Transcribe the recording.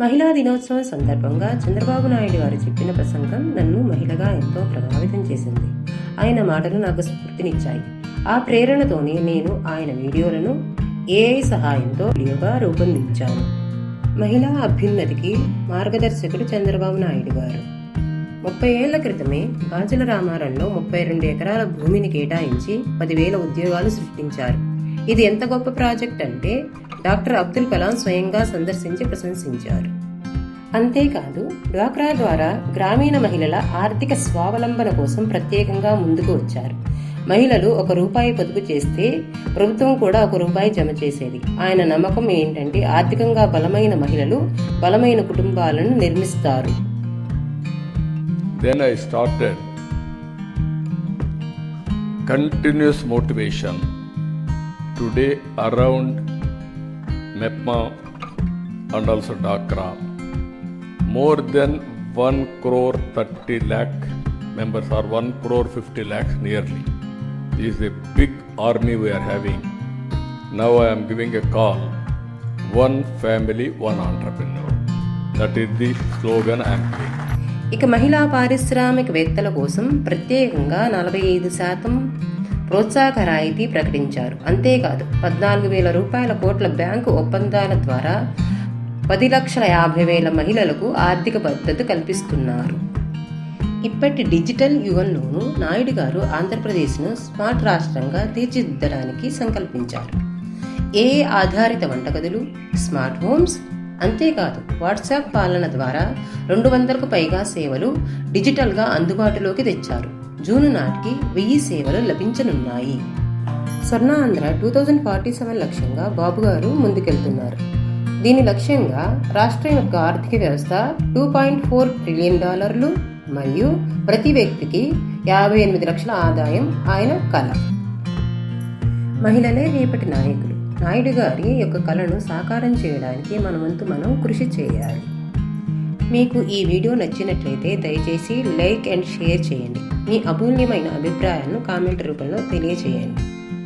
మహిళా దినోత్సవం సందర్భంగా చంద్రబాబు నాయుడు గారు చెప్పిన ప్రసంగం నన్ను మహిళగా ఎంతో ప్రభావితం చేసింది. ఆయన మాటలు నాకు స్ఫూర్తినిచ్చాయి. ఆ ప్రేరణతోనే నేను ఆయన వీడియోలను ఏఐ సహాయంతో వీడియోగా రూపొందించాను. మహిళా అభ్యున్నతికి మార్గదర్శకుడు చంద్రబాబు నాయుడు గారు. ముప్పై ఏళ్ళ క్రితమే గాజుల రామారంలో ముప్పై రెండు ఎకరాల భూమిని కేటాయించి పదివేల ఉద్యోగాలు సృష్టించారు. ఇది ఎంత గొప్ప ప్రాజెక్ట్ అంటే డాక్టర్ అబ్దుల్ కలాం స్వయంగా సందర్శించి ప్రశంసించారు. అంతేకాదు డ్వాక్రా ద్వారా గ్రామీణ మహిళల ఆర్థిక స్వావలంబన కోసం ప్రత్యేకంగా ముందుకు వచ్చారు. మహిళలు ఒక రూపాయి పొదుపు చేస్తే ప్రభుత్వం కూడా ఒక రూపాయి జమ చేసేది. ఆయన నమ్మకం ఏంటంటే ఆర్థికంగా బలమైన మహిళలు బలమైన కుటుంబాలను నిర్మిస్తారు. Then I started continuous motivation today around MEPMA and also DACRA, more than 1 crore 30 lakh members or 1 crore 50 lakhs nearly. This is a big army we are having. Now I am giving a call. One family, one entrepreneur. That is the slogan I am giving. ఇక మహిళా పారిశ్రామికవేత్తల కోసం ప్రత్యేకంగా నలభై ఐదు శాతం ప్రోత్సాహక రాయితీ ప్రకటించారు. అంతేకాదు పద్నాలుగు వేల రూపాయల కోట్ల బ్యాంకు ఒప్పందాల ద్వారా పది లక్షల యాభై వేల మహిళలకు ఆర్థిక భద్రత కల్పిస్తున్నారు. ఇప్పటి డిజిటల్ యుగంలోనూ నాయుడు గారు ఆంధ్రప్రదేశ్ను స్మార్ట్ రాష్ట్రంగా తీర్చిదిద్దడానికి సంకల్పించారు. ఏ ఆధారిత వంటగదులు స్మార్ట్ హోమ్స్ అంతేకాదు వాట్సాప్ పాలన ద్వారా రెండు వందలకు పైగా సేవలు డిజిటల్గా అందుబాటులోకి తెచ్చారు. జూన్ నాటికి వెయ్యి సేవలు లభించనున్నాయి. Swarnandhra two thousand forty seven లక్ష్యంగా బాబు గారు ముందుకెళ్తున్నారు. దీని లక్ష్యంగా రాష్ట్రం యొక్క ఆర్థిక వ్యవస్థ టూ పాయింట్ ఫోర్ ట్రిలియన్ డాలర్లు మరియు ప్రతి వ్యక్తికి యాభై ఎనిమిది లక్షల ఆదాయం ఆయన కళ మహిళలే రేపటి నాయకులు. నాయుడు గారి యొక్క కళను సాకారం చేయడానికి మన వంతు మనం కృషి చేయాలి. మీకు ఈ వీడియో నచ్చినట్లయితే దయచేసి లైక్ అండ్ షేర్ చేయండి. మీ అమూల్యమైన అభిప్రాయాలను కామెంట్ రూపంలో తెలియచేయండి